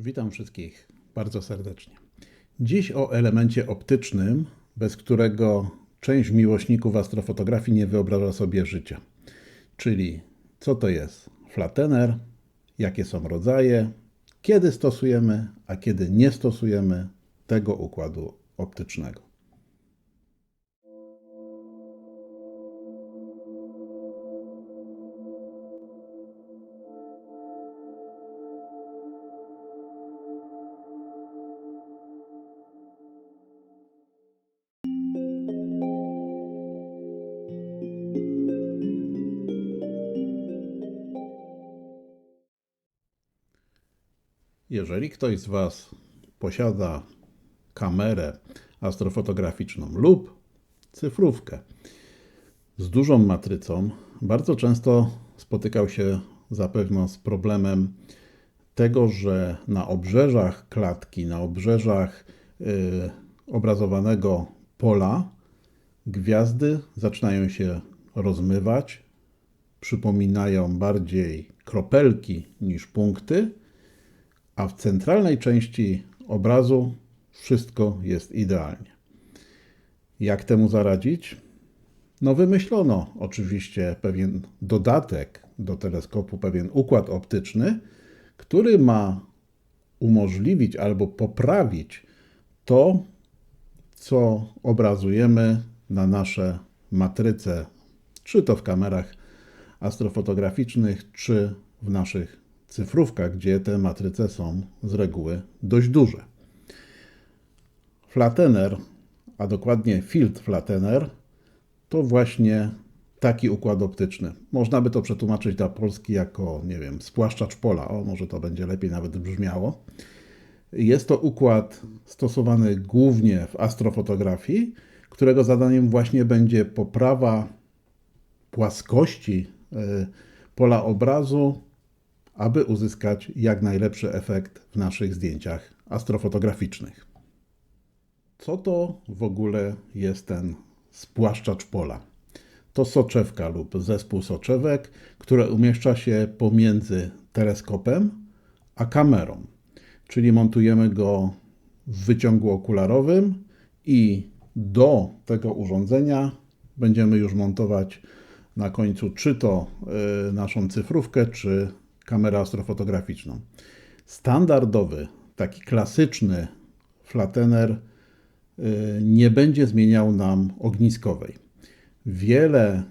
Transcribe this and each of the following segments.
Witam wszystkich bardzo serdecznie. Dziś o elemencie optycznym, bez którego część miłośników astrofotografii nie wyobraża sobie życia. Czyli co to jest flatener, jakie są rodzaje, kiedy stosujemy, a kiedy nie stosujemy tego układu optycznego. Jeżeli ktoś z Was posiada kamerę astrofotograficzną lub cyfrówkę z dużą matrycą, bardzo często spotykał się zapewne z problemem tego, że na obrzeżach klatki, na obrzeżach y, obrazowanego pola gwiazdy zaczynają się rozmywać, przypominają bardziej kropelki niż punkty a w centralnej części obrazu wszystko jest idealnie. Jak temu zaradzić? No, wymyślono oczywiście pewien dodatek do teleskopu, pewien układ optyczny, który ma umożliwić albo poprawić to, co obrazujemy na nasze matryce, czy to w kamerach astrofotograficznych, czy w naszych cyfrówkach, gdzie te matryce są z reguły dość duże. Flattener, a dokładnie field flattener, to właśnie taki układ optyczny. Można by to przetłumaczyć dla Polski jako, nie wiem, spłaszczacz pola. O, może to będzie lepiej nawet brzmiało. Jest to układ stosowany głównie w astrofotografii, którego zadaniem właśnie będzie poprawa płaskości y, pola obrazu aby uzyskać jak najlepszy efekt w naszych zdjęciach astrofotograficznych. Co to w ogóle jest ten spłaszczacz pola? To soczewka lub zespół soczewek, które umieszcza się pomiędzy teleskopem a kamerą. Czyli montujemy go w wyciągu okularowym i do tego urządzenia będziemy już montować na końcu czy to y, naszą cyfrówkę, czy kamerę astrofotograficzną. Standardowy, taki klasyczny flattener y, nie będzie zmieniał nam ogniskowej. Wiele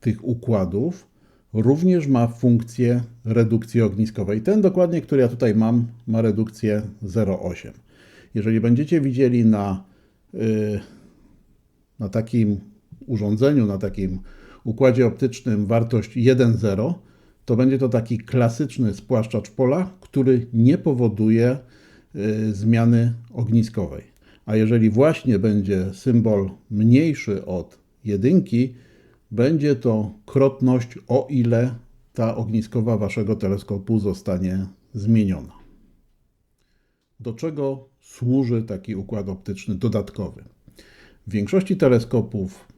tych układów również ma funkcję redukcji ogniskowej. Ten dokładnie, który ja tutaj mam, ma redukcję 0,8. Jeżeli będziecie widzieli na, y, na takim urządzeniu, na takim układzie optycznym wartość 1,0, to będzie to taki klasyczny spłaszczacz pola, który nie powoduje y, zmiany ogniskowej. A jeżeli właśnie będzie symbol mniejszy od jedynki, będzie to krotność, o ile ta ogniskowa waszego teleskopu zostanie zmieniona. Do czego służy taki układ optyczny dodatkowy? W większości teleskopów,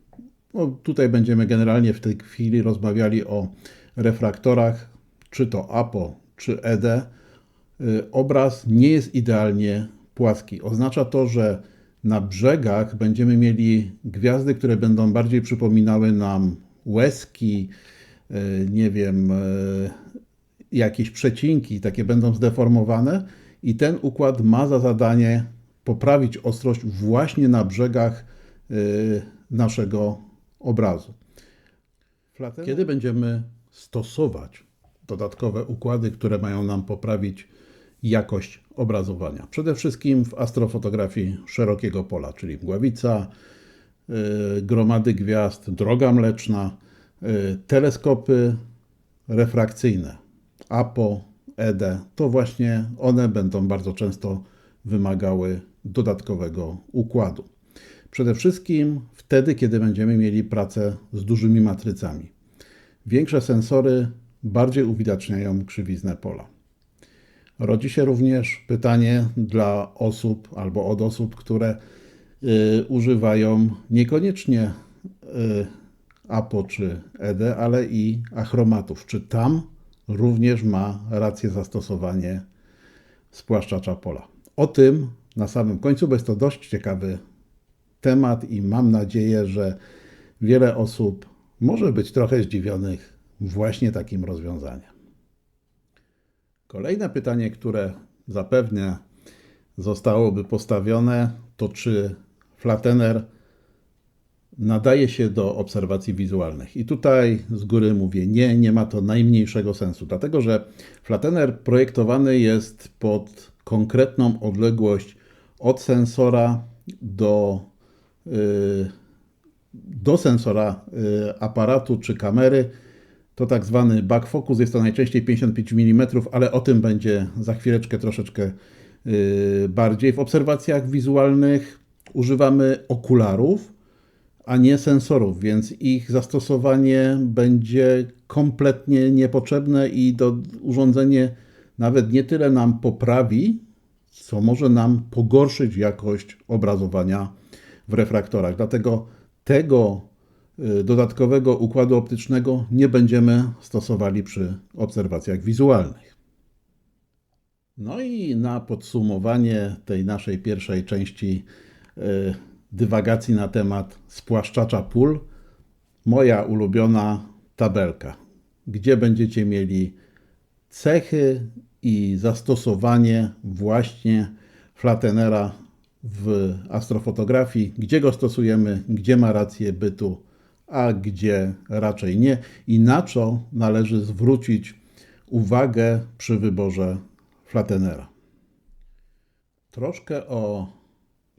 no tutaj będziemy generalnie w tej chwili rozmawiali o refraktorach, czy to APO, czy ED, y, obraz nie jest idealnie płaski. Oznacza to, że na brzegach będziemy mieli gwiazdy, które będą bardziej przypominały nam łezki, y, nie wiem, y, jakieś przecinki, takie będą zdeformowane i ten układ ma za zadanie poprawić ostrość właśnie na brzegach naszego obrazu. Kiedy będziemy stosować dodatkowe układy, które mają nam poprawić jakość obrazowania. Przede wszystkim w astrofotografii szerokiego pola, czyli mgławica, yy, gromady gwiazd, droga mleczna, yy, teleskopy refrakcyjne, APO, ED, to właśnie one będą bardzo często wymagały dodatkowego układu. Przede wszystkim wtedy, kiedy będziemy mieli pracę z dużymi matrycami. Większe sensory bardziej uwidaczniają krzywiznę pola. Rodzi się również pytanie dla osób albo od osób, które y, używają niekoniecznie y, APO czy ED, ale i achromatów. Czy tam również ma rację zastosowanie spłaszczacza pola. O tym na samym końcu, bo jest to dość ciekawy temat i mam nadzieję, że wiele osób może być trochę zdziwionych właśnie takim rozwiązaniem. Kolejne pytanie, które zapewne zostałoby postawione, to czy flattener nadaje się do obserwacji wizualnych. I tutaj z góry mówię nie, nie ma to najmniejszego sensu, dlatego że flattener projektowany jest pod konkretną odległość od sensora do, yy, do sensora yy, aparatu czy kamery. To tak zwany back focus, jest to najczęściej 55 mm, ale o tym będzie za chwileczkę troszeczkę yy, bardziej. W obserwacjach wizualnych używamy okularów, a nie sensorów, więc ich zastosowanie będzie kompletnie niepotrzebne i to urządzenie nawet nie tyle nam poprawi, co może nam pogorszyć jakość obrazowania w refraktorach. Dlatego tego y, dodatkowego układu optycznego nie będziemy stosowali przy obserwacjach wizualnych. No i na podsumowanie tej naszej pierwszej części y, dywagacji na temat spłaszczacza pól, moja ulubiona tabelka, gdzie będziecie mieli cechy i zastosowanie właśnie flattenera w astrofotografii, gdzie go stosujemy, gdzie ma rację bytu, a gdzie raczej nie i na co należy zwrócić uwagę przy wyborze flattenera. Troszkę o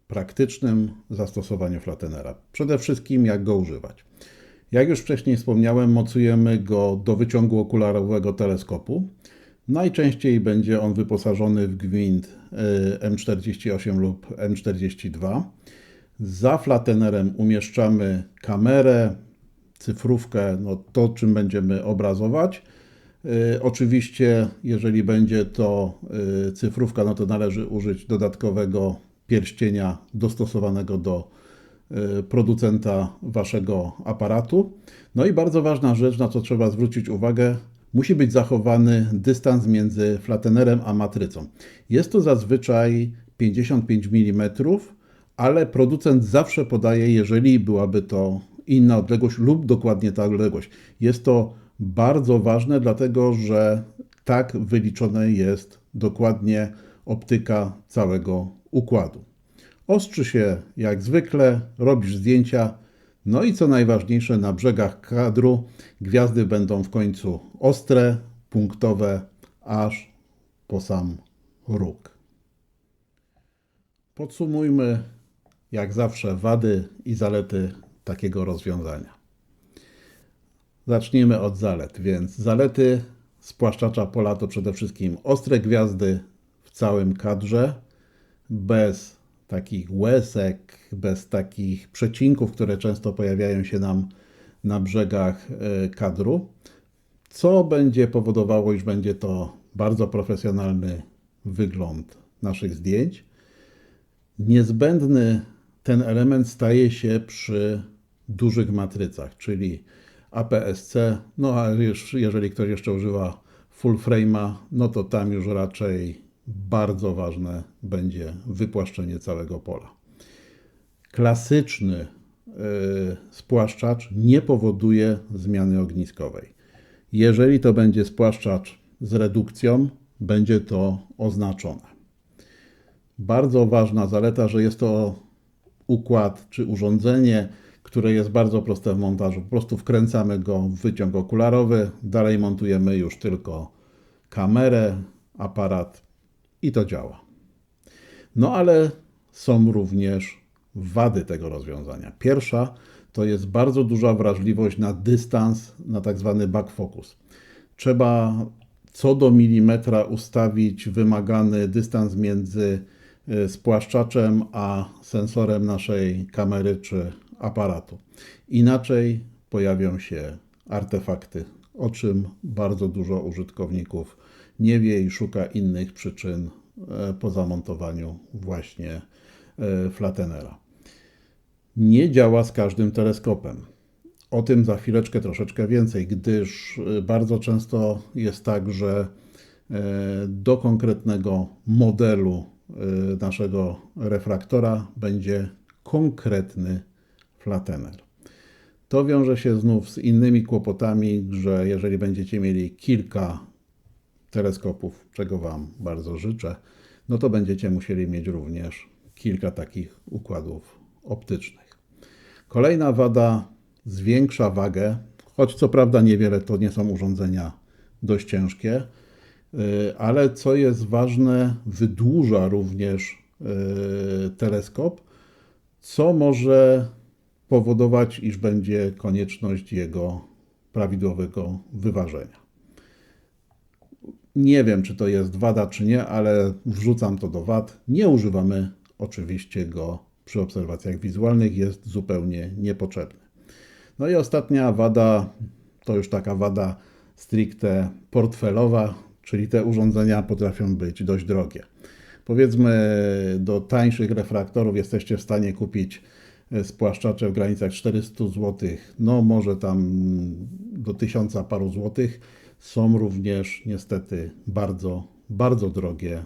praktycznym zastosowaniu flattenera. Przede wszystkim jak go używać. Jak już wcześniej wspomniałem, mocujemy go do wyciągu okularowego teleskopu. Najczęściej będzie on wyposażony w gwint e, M48 lub M42. Za flattenerem umieszczamy kamerę, cyfrówkę, no to czym będziemy obrazować. E, oczywiście, jeżeli będzie to e, cyfrówka, no to należy użyć dodatkowego pierścienia dostosowanego do producenta waszego aparatu. No i bardzo ważna rzecz, na co trzeba zwrócić uwagę, musi być zachowany dystans między flattenerem a matrycą. Jest to zazwyczaj 55 mm, ale producent zawsze podaje, jeżeli byłaby to inna odległość lub dokładnie ta odległość. Jest to bardzo ważne, dlatego że tak wyliczone jest dokładnie optyka całego układu. Ostrzy się jak zwykle, robisz zdjęcia, no i co najważniejsze, na brzegach kadru gwiazdy będą w końcu ostre, punktowe, aż po sam róg. Podsumujmy, jak zawsze, wady i zalety takiego rozwiązania. Zacznijmy od zalet, więc zalety spłaszczacza pola to przede wszystkim ostre gwiazdy w całym kadrze, bez takich łezek, bez takich przecinków, które często pojawiają się nam na brzegach e, kadru, co będzie powodowało, iż będzie to bardzo profesjonalny wygląd naszych zdjęć. Niezbędny ten element staje się przy dużych matrycach, czyli APS-C, no a już jeżeli ktoś jeszcze używa full frame'a, no to tam już raczej bardzo ważne będzie wypłaszczenie całego pola. Klasyczny y, spłaszczacz nie powoduje zmiany ogniskowej. Jeżeli to będzie spłaszczacz z redukcją, będzie to oznaczone. Bardzo ważna zaleta, że jest to układ czy urządzenie, które jest bardzo proste w montażu. Po prostu wkręcamy go w wyciąg okularowy, dalej montujemy już tylko kamerę, aparat i to działa. No ale są również wady tego rozwiązania. Pierwsza to jest bardzo duża wrażliwość na dystans, na tak zwany back focus. Trzeba co do milimetra ustawić wymagany dystans między e, spłaszczaczem a sensorem naszej kamery czy aparatu. Inaczej pojawią się artefakty, o czym bardzo dużo użytkowników nie wie i szuka innych przyczyn e, po zamontowaniu właśnie e, flattenera. Nie działa z każdym teleskopem. O tym za chwileczkę troszeczkę więcej, gdyż e, bardzo często jest tak, że do konkretnego modelu naszego refraktora będzie konkretny flattener. To wiąże się znów z innymi kłopotami, że jeżeli będziecie mieli kilka teleskopów, czego Wam bardzo życzę, no to będziecie musieli mieć również kilka takich układów optycznych. Kolejna wada zwiększa wagę, choć co prawda niewiele to nie są urządzenia dość ciężkie, y, ale co jest ważne, wydłuża również y, teleskop, co może powodować, iż będzie konieczność jego prawidłowego wyważenia. Nie wiem, czy to jest wada, czy nie, ale wrzucam to do wad. Nie używamy oczywiście go przy obserwacjach wizualnych, jest zupełnie niepotrzebny. No i ostatnia wada to już taka wada stricte portfelowa, czyli te urządzenia potrafią być dość drogie. Powiedzmy, do tańszych refraktorów jesteście w stanie kupić e, spłaszczacze w granicach 400 zł, no może tam do 1000 paru złotych. Są również niestety bardzo, bardzo drogie,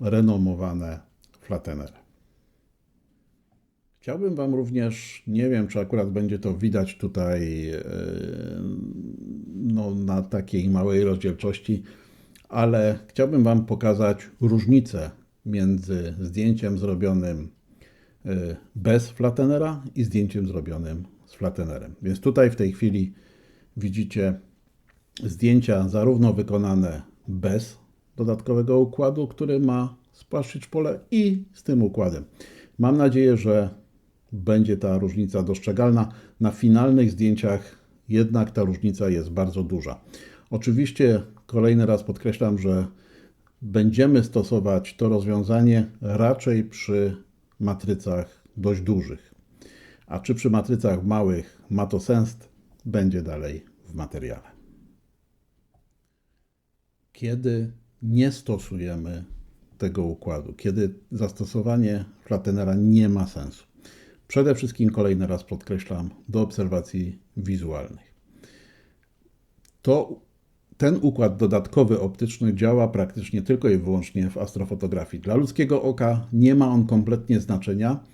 renomowane flattenery. Chciałbym Wam również, nie wiem czy akurat będzie to widać tutaj e, no, na takiej małej rozdzielczości, ale chciałbym Wam pokazać różnicę między zdjęciem zrobionym e, bez flattenera i zdjęciem zrobionym z flattenerem. Więc tutaj w tej chwili widzicie zdjęcia zarówno wykonane bez dodatkowego układu, który ma spłaszczyć pole i z tym układem. Mam nadzieję, że będzie ta różnica dostrzegalna. Na finalnych zdjęciach jednak ta różnica jest bardzo duża. Oczywiście kolejny raz podkreślam, że będziemy stosować to rozwiązanie raczej przy matrycach dość dużych. A czy przy matrycach małych ma to sens, będzie dalej w materiale. Kiedy nie stosujemy tego układu, kiedy zastosowanie flattenera nie ma sensu. Przede wszystkim kolejny raz podkreślam do obserwacji wizualnych. To ten układ dodatkowy optyczny działa praktycznie tylko i wyłącznie w astrofotografii. Dla ludzkiego oka nie ma on kompletnie znaczenia.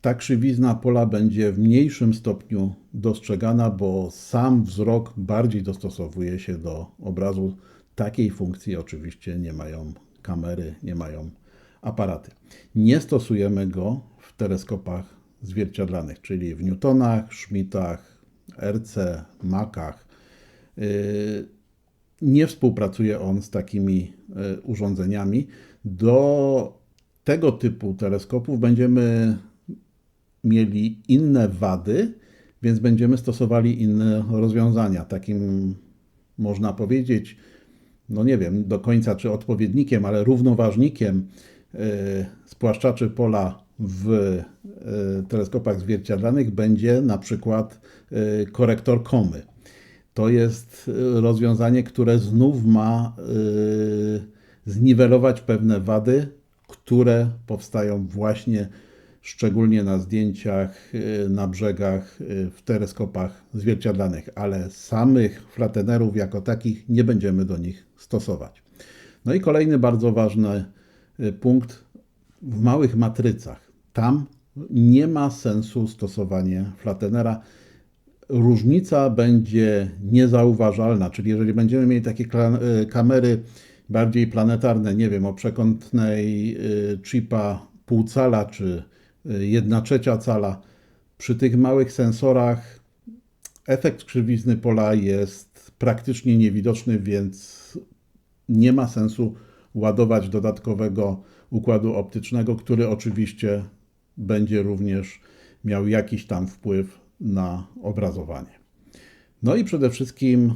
Ta krzywizna pola będzie w mniejszym stopniu dostrzegana, bo sam wzrok bardziej dostosowuje się do obrazu. Takiej funkcji oczywiście nie mają kamery, nie mają aparaty. Nie stosujemy go w teleskopach zwierciadlanych, czyli w Newtonach, Schmidtach, RC, Makach. Y, nie współpracuje on z takimi y, urządzeniami. Do tego typu teleskopów będziemy mieli inne wady, więc będziemy stosowali inne rozwiązania. Takim można powiedzieć, no nie wiem do końca czy odpowiednikiem, ale równoważnikiem e, spłaszczaczy pola w e, teleskopach zwierciadlanych będzie na przykład e, korektor komy. To jest rozwiązanie, które znów ma zniwelować pewne wady, które powstają właśnie szczególnie na zdjęciach na brzegach w teleskopach zwierciadlanych, ale samych flatenerów jako takich nie będziemy do nich stosować. No i kolejny bardzo ważny y, punkt w małych matrycach. Tam nie ma sensu stosowanie flattenera. Różnica będzie niezauważalna, czyli jeżeli będziemy mieli takie y, kamery bardziej planetarne, nie wiem, o przekątnej y, chipa pół cala czy 1 trzecia cala, przy tych małych sensorach efekt krzywizny pola jest praktycznie niewidoczny, więc nie ma sensu ładować dodatkowego układu optycznego, który oczywiście będzie również miał jakiś tam wpływ na obrazowanie. No i przede wszystkim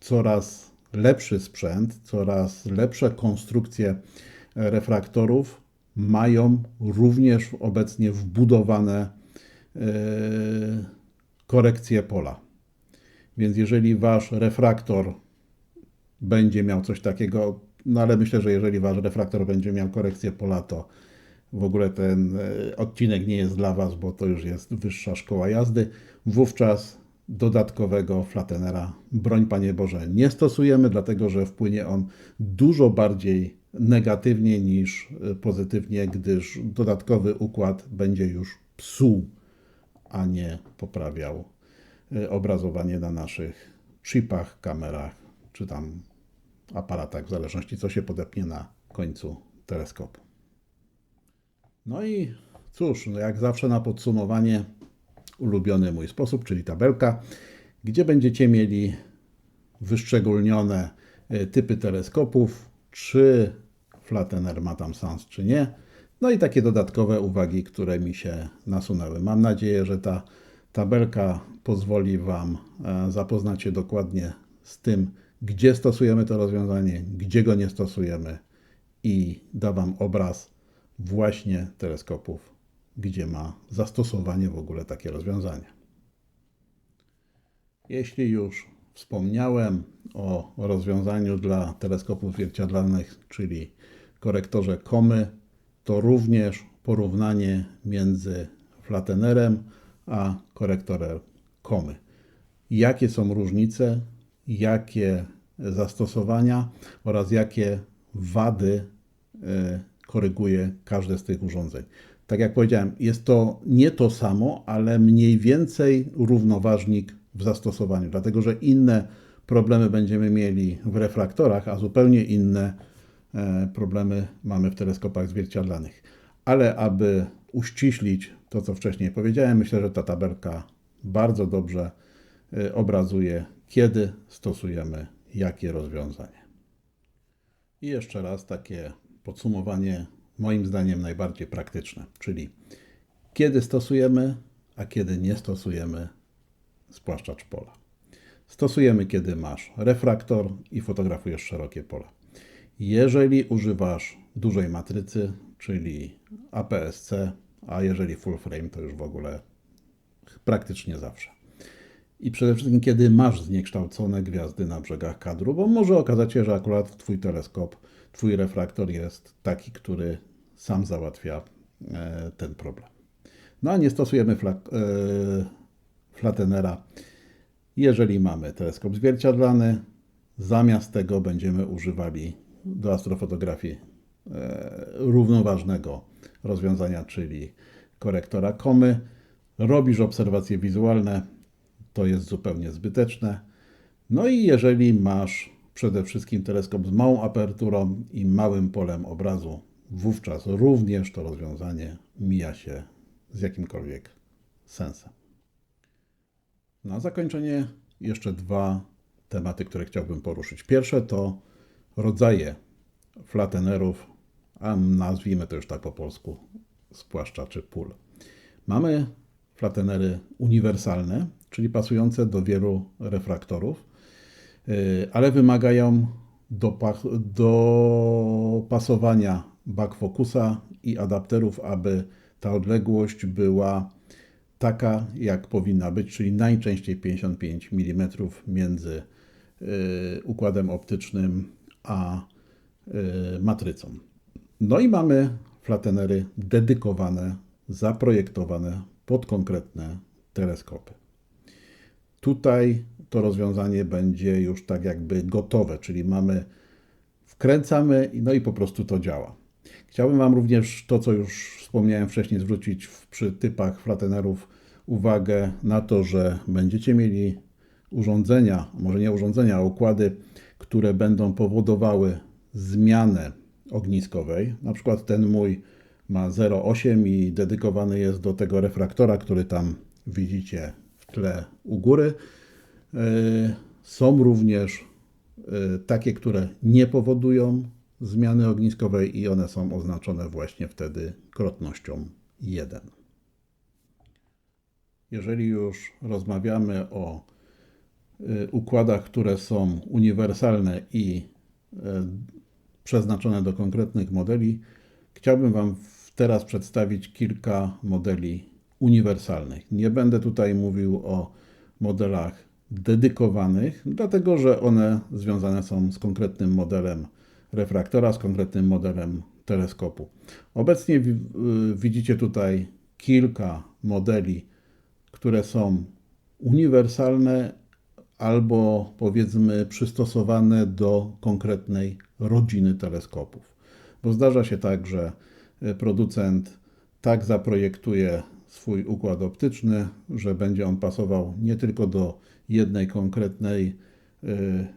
coraz lepszy sprzęt, coraz lepsze konstrukcje refraktorów mają również obecnie wbudowane e, korekcje pola. Więc jeżeli wasz refraktor będzie miał coś takiego, no ale myślę, że jeżeli wasz refraktor będzie miał korekcję pola, to w ogóle ten e, odcinek nie jest dla Was, bo to już jest wyższa szkoła jazdy. Wówczas dodatkowego flattenera, broń Panie Boże, nie stosujemy, dlatego że wpłynie on dużo bardziej negatywnie niż y, pozytywnie, gdyż dodatkowy układ będzie już psuł, a nie poprawiał y, obrazowanie na naszych chipach, kamerach czy tam aparatach, w zależności co się podepnie na końcu teleskopu. No i cóż, no jak zawsze na podsumowanie ulubiony mój sposób, czyli tabelka, gdzie będziecie mieli wyszczególnione y, typy teleskopów, czy flattener ma tam sens, czy nie. No i takie dodatkowe uwagi, które mi się nasunęły. Mam nadzieję, że ta tabelka pozwoli Wam e, zapoznać się dokładnie z tym, gdzie stosujemy to rozwiązanie, gdzie go nie stosujemy i da Wam obraz właśnie teleskopów, gdzie ma zastosowanie w ogóle takie rozwiązanie. Jeśli już wspomniałem o rozwiązaniu dla teleskopów zwierciadlanych, czyli korektorze komy, to również porównanie między flattenerem a korektorem komy. Jakie są różnice, jakie zastosowania oraz jakie wady e, koryguje każde z tych urządzeń. Tak jak powiedziałem, jest to nie to samo, ale mniej więcej równoważnik w zastosowaniu, dlatego że inne problemy będziemy mieli w refraktorach, a zupełnie inne e, problemy mamy w teleskopach zwierciadlanych. Ale aby uściślić to, co wcześniej powiedziałem, myślę, że ta tabelka bardzo dobrze e, obrazuje, kiedy stosujemy jakie rozwiązanie. I jeszcze raz takie podsumowanie, moim zdaniem najbardziej praktyczne, czyli kiedy stosujemy, a kiedy nie stosujemy spłaszczacz pola. Stosujemy, kiedy masz refraktor i fotografujesz szerokie pola. Jeżeli używasz dużej matrycy, czyli APS-C, a jeżeli full frame, to już w ogóle praktycznie zawsze. I przede wszystkim, kiedy masz zniekształcone gwiazdy na brzegach kadru, bo może okazać się, że akurat Twój teleskop, Twój refraktor jest taki, który sam załatwia e, ten problem. No a nie stosujemy e, flattenera, jeżeli mamy teleskop zwierciadlany. Zamiast tego będziemy używali do astrofotografii e, równoważnego rozwiązania, czyli korektora komy. Robisz obserwacje wizualne, to jest zupełnie zbyteczne. No i jeżeli masz przede wszystkim teleskop z małą aperturą i małym polem obrazu, wówczas również to rozwiązanie mija się z jakimkolwiek sensem. Na zakończenie jeszcze dwa tematy, które chciałbym poruszyć. Pierwsze to rodzaje flattenerów, a nazwijmy to już tak po polsku, spłaszczaczy pól. Mamy flattenery uniwersalne, czyli pasujące do wielu refraktorów, y, ale wymagają dopasowania backfocusa i adapterów, aby ta odległość była taka, jak powinna być, czyli najczęściej 55 mm między y, układem optycznym a y, matrycą. No i mamy flattenery dedykowane, zaprojektowane pod konkretne teleskopy. Tutaj to rozwiązanie będzie już tak jakby gotowe, czyli mamy, wkręcamy, no i po prostu to działa. Chciałbym Wam również to, co już wspomniałem wcześniej, zwrócić przy typach flattenerów uwagę na to, że będziecie mieli urządzenia, może nie urządzenia, a układy, które będą powodowały zmianę ogniskowej. Na przykład ten mój ma 0,8 i dedykowany jest do tego refraktora, który tam widzicie w tle u góry. E, są również e, takie, które nie powodują zmiany ogniskowej i one są oznaczone właśnie wtedy krotnością 1. Jeżeli już rozmawiamy o e, układach, które są uniwersalne i przeznaczone do konkretnych modeli, chciałbym Wam teraz przedstawić kilka modeli uniwersalnych. Nie będę tutaj mówił o modelach dedykowanych, dlatego że one związane są z konkretnym modelem refraktora, z konkretnym modelem teleskopu. Obecnie widzicie tutaj kilka modeli, które są uniwersalne albo powiedzmy przystosowane do konkretnej rodziny teleskopów. Bo zdarza się tak, że e, producent tak zaprojektuje swój układ optyczny, że będzie on pasował nie tylko do jednej konkretnej y,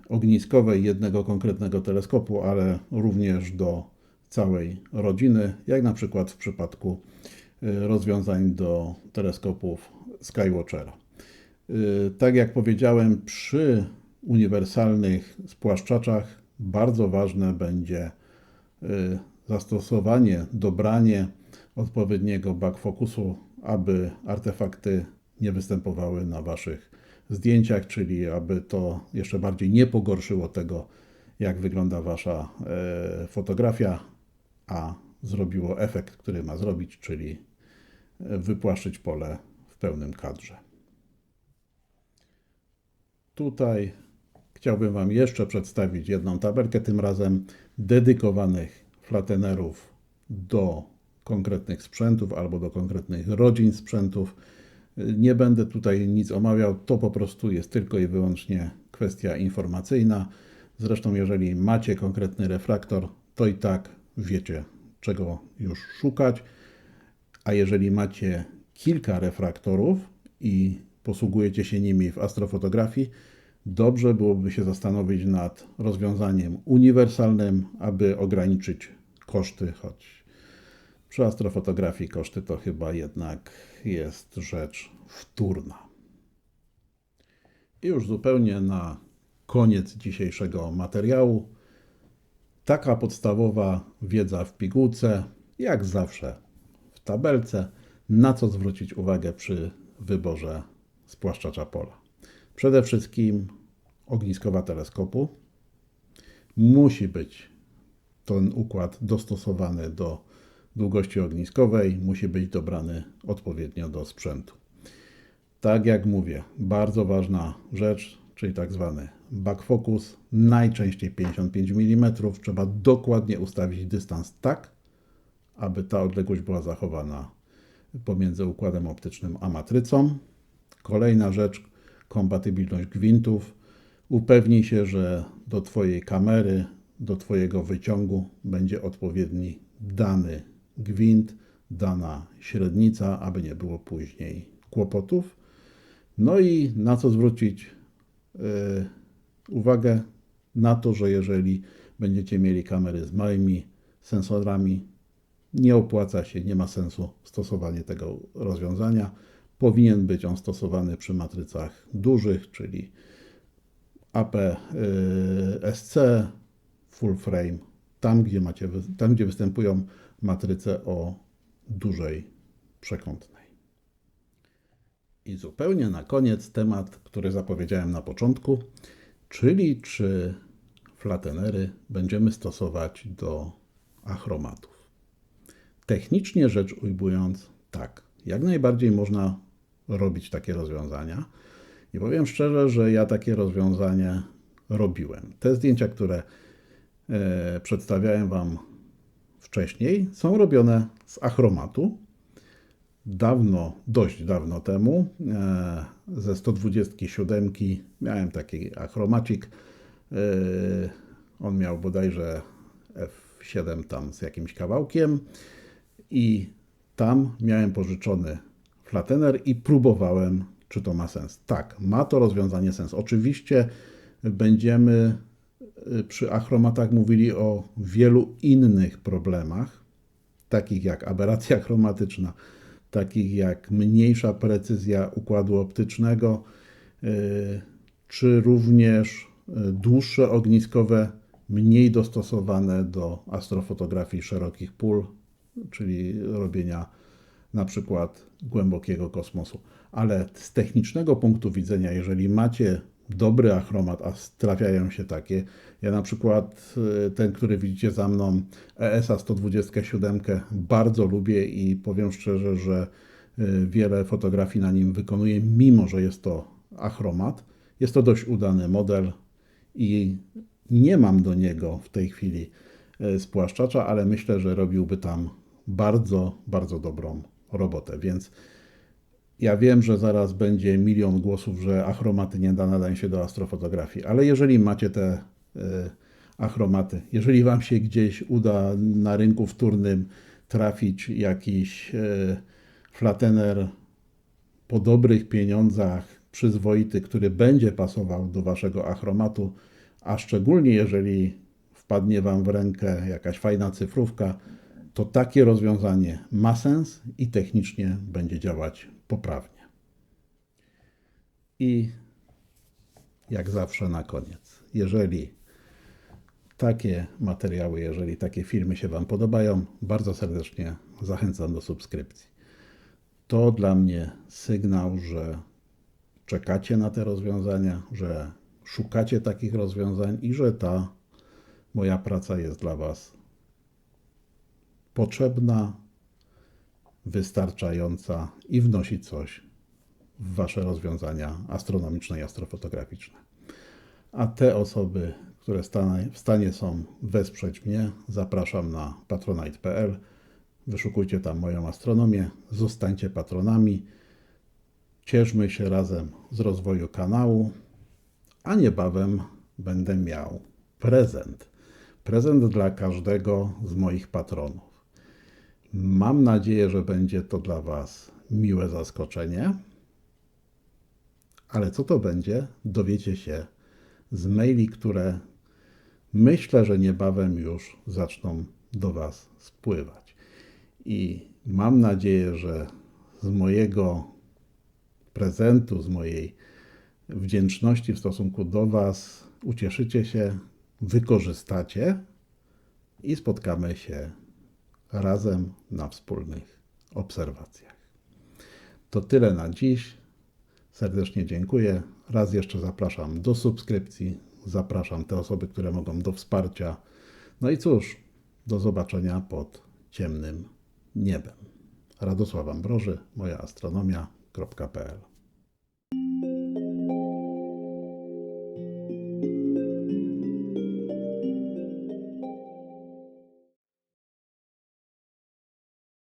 ogniskowej, jednego konkretnego teleskopu, ale również do całej rodziny, jak na przykład w przypadku y, rozwiązań do teleskopów Skywatchera. Y, tak jak powiedziałem, przy uniwersalnych spłaszczaczach bardzo ważne będzie zastosowanie, dobranie odpowiedniego backfocusu, aby artefakty nie występowały na Waszych zdjęciach, czyli aby to jeszcze bardziej nie pogorszyło tego, jak wygląda Wasza e, fotografia, a zrobiło efekt, który ma zrobić, czyli wypłaszczyć pole w pełnym kadrze. Tutaj chciałbym Wam jeszcze przedstawić jedną tabelkę, tym razem dedykowanych flatenerów do konkretnych sprzętów albo do konkretnych rodzin sprzętów. Nie będę tutaj nic omawiał, to po prostu jest tylko i wyłącznie kwestia informacyjna. Zresztą, jeżeli macie konkretny refraktor, to i tak wiecie, czego już szukać. A jeżeli macie kilka refraktorów i posługujecie się nimi w astrofotografii, dobrze byłoby się zastanowić nad rozwiązaniem uniwersalnym, aby ograniczyć koszty, choć przy astrofotografii koszty to chyba jednak jest rzecz wtórna. I już zupełnie na koniec dzisiejszego materiału. Taka podstawowa wiedza w pigułce, jak zawsze w tabelce, na co zwrócić uwagę przy wyborze spłaszczacza pola. Przede wszystkim ogniskowa teleskopu. Musi być ten układ dostosowany do długości ogniskowej musi być dobrany odpowiednio do sprzętu. Tak jak mówię, bardzo ważna rzecz, czyli tak zwany back focus, najczęściej 55 mm. Trzeba dokładnie ustawić dystans tak, aby ta odległość była zachowana pomiędzy układem optycznym a matrycą. Kolejna rzecz, kompatybilność gwintów. Upewnij się, że do Twojej kamery, do Twojego wyciągu będzie odpowiedni dany gwint, dana średnica, aby nie było później kłopotów. No i na co zwrócić yy, uwagę? Na to, że jeżeli będziecie mieli kamery z małymi sensorami, nie opłaca się, nie ma sensu stosowanie tego rozwiązania. Powinien być on stosowany przy matrycach dużych, czyli APS-C, y, full frame, tam gdzie, macie, tam gdzie występują matrycę o dużej przekątnej. I zupełnie na koniec temat, który zapowiedziałem na początku, czyli czy flatenery będziemy stosować do achromatów. Technicznie rzecz ujmując, tak, jak najbardziej można robić takie rozwiązania. I powiem szczerze, że ja takie rozwiązanie robiłem. Te zdjęcia, które e, przedstawiałem Wam wcześniej są robione z achromatu. Dawno, dość dawno temu, e, ze 127 miałem taki achromacik. E, on miał bodajże F7 tam z jakimś kawałkiem i tam miałem pożyczony flatener i próbowałem, czy to ma sens. Tak, ma to rozwiązanie sens. Oczywiście będziemy przy achromatach mówili o wielu innych problemach, takich jak aberracja chromatyczna, takich jak mniejsza precyzja układu optycznego, y, czy również y, dłuższe ogniskowe, mniej dostosowane do astrofotografii szerokich pól, czyli robienia na przykład głębokiego kosmosu. Ale z technicznego punktu widzenia, jeżeli macie dobry achromat, a trafiają się takie. Ja na przykład y, ten, który widzicie za mną, ESA 127 bardzo lubię i powiem szczerze, że y, wiele fotografii na nim wykonuję, mimo że jest to achromat. Jest to dość udany model i nie mam do niego w tej chwili y, spłaszczacza, ale myślę, że robiłby tam bardzo, bardzo dobrą robotę. Więc Ja wiem, że zaraz będzie milion głosów, że achromaty nie da- się do astrofotografii, ale jeżeli macie te y, achromaty, jeżeli Wam się gdzieś uda na rynku wtórnym trafić jakiś y, flatener po dobrych pieniądzach, przyzwoity, który będzie pasował do Waszego achromatu, a szczególnie jeżeli wpadnie Wam w rękę jakaś fajna cyfrówka, to takie rozwiązanie ma sens i technicznie będzie działać poprawnie. I jak zawsze na koniec, jeżeli takie materiały, jeżeli takie filmy się Wam podobają, bardzo serdecznie zachęcam do subskrypcji. To dla mnie sygnał, że czekacie na te rozwiązania, że szukacie takich rozwiązań i że ta moja praca jest dla Was potrzebna, wystarczająca i wnosi coś w Wasze rozwiązania astronomiczne i astrofotograficzne. A te osoby, które w stanie są wesprzeć mnie, zapraszam na patronite.pl. Wyszukujcie tam moją astronomię, zostańcie patronami. Cieszmy się razem z rozwoju kanału, a niebawem będę miał prezent. Prezent dla każdego z moich patronów. Mam nadzieję, że będzie to dla Was miłe zaskoczenie. Ale co to będzie, dowiecie się z maili, które myślę, że niebawem już zaczną do Was spływać. I mam nadzieję, że z mojego prezentu, z mojej wdzięczności w stosunku do Was ucieszycie się, wykorzystacie i spotkamy się razem na wspólnych obserwacjach. To tyle na dziś. Serdecznie dziękuję. Raz jeszcze zapraszam do subskrypcji. Zapraszam te osoby, które mogą do wsparcia. No i cóż, do zobaczenia pod ciemnym niebem. Radosław Ambroży, moja astronomia.pl